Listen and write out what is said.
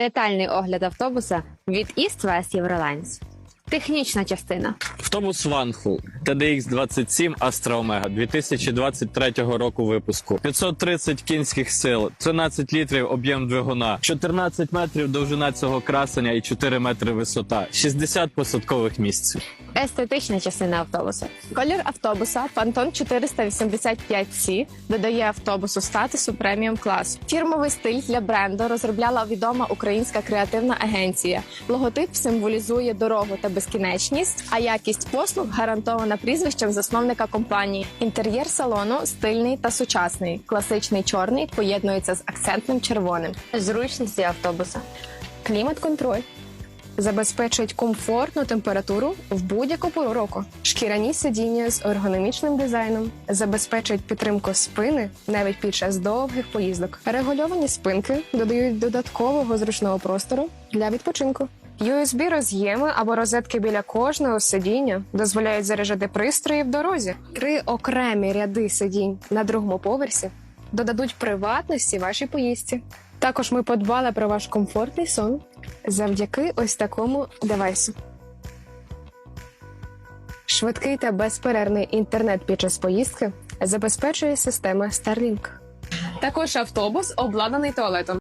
Детальний огляд автобуса від East West Eurolines. Технічна частина. Автобус Ванхул TDX 27 Astra Omega 2023 року випуску. 530 кінських сил, 13 літрів об'єм двигуна, 14 метрів довжина цього красення і 4 метри висота, 60 посадкових місць. Естетична частина автобуса. Колір автобуса Pantone 485C додає автобусу статусу преміум класу. Фірмовий стиль для бренду розробляла відома українська креативна агенція. Логотип символізує дорогу та безкінечність, а якість послуг гарантована прізвищем засновника компанії. Інтер'єр салону стильний та сучасний. Класичний чорний поєднується з акцентним червоним. Зручності автобуса. Клімат-контроль забезпечують комфортну температуру в будь-яку пору року. Шкіряні сидіння з ергономічним дизайном забезпечують підтримку спини навіть під час довгих поїздок. Регульовані спинки додають додаткового зручного простору для відпочинку. USB роз'єми або розетки біля кожного сидіння дозволяють заряджати пристрої в дорозі. Три окремі ряди сидінь на другому поверсі додадуть приватності вашій поїздці. Також ми подбали про ваш комфортний сон завдяки ось такому девайсу. Швидкий та безперервний інтернет під час поїздки забезпечує система Starlink. Також автобус обладнаний туалетом.